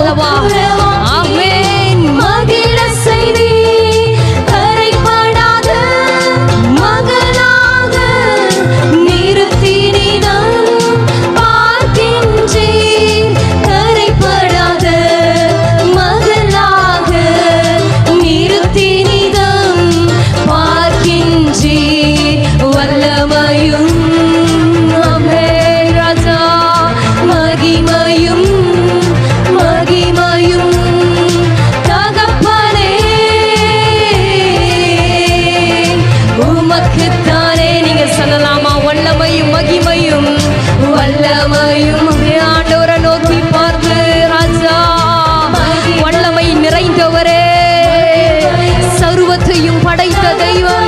了，好不好？உமக்கு நீங்க சொல்லலாமா? வல்லமையும் மகிமையும் வல்லமையும். நோக்கி பார்த்து ராஜா வல்லமை நிறைந்தவரே. சர்வத்தையும் படைத்த தெய்வம்